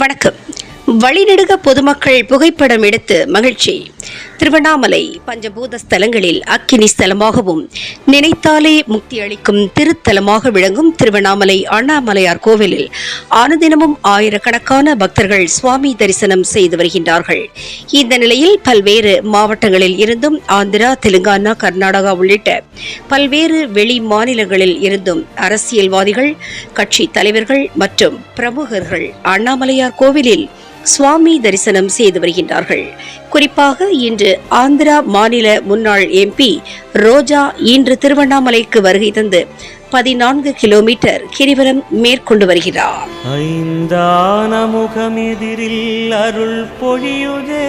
வணக்கம். வழிநெடுக பொதுமக்கள் புகைப்படம் எடுத்து மகிழ்ச்சி. திருவண்ணாமலை பஞ்சபூத ஸ்தலங்களில் அக்கினி ஸ்தலமாகவும் நினைத்தாலே முக்தி அளிக்கும் திருத்தலமாக விளங்கும் திருவண்ணாமலை அண்ணாமலையார் கோவிலில் அனுதினமும் ஆயிரக்கணக்கான பக்தர்கள் சுவாமி தரிசனம் செய்து வருகின்றார்கள். இந்த நிலையில் பல்வேறு மாவட்டங்களில் இருந்தும் ஆந்திரா தெலுங்கானா கர்நாடகா உள்ளிட்ட பல்வேறு வெளி மாநிலங்களில் இருந்தும் அரசியல்வாதிகள் கட்சி தலைவர்கள் மற்றும் பிரமுகர்கள் அண்ணாமலையார் கோவிலில் சுவாமி தரிசனம் செய்து வருகின்றார்கள். குறிப்பாக இன்று ஆந்திரா மாநில முன்னாள் எம்பி ரோஜா இன்று திருவண்ணாமலைக்கு வருகை தந்து பதினான்கு கிலோமீட்டர் கிரிவலம் மேற்கொண்டு வருகிறார். ஐந்தான முகமெதிரில் அருள் பொழியுதே.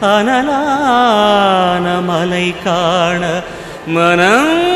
அனலான மலை காண மனம்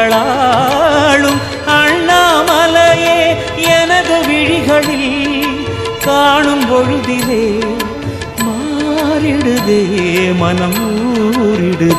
புவனங்களாளும் அண்ணாமலையே எனது விழிகளில் காணும் பொழுதிலே மாறிடுதே மனம் ஊரிடுதே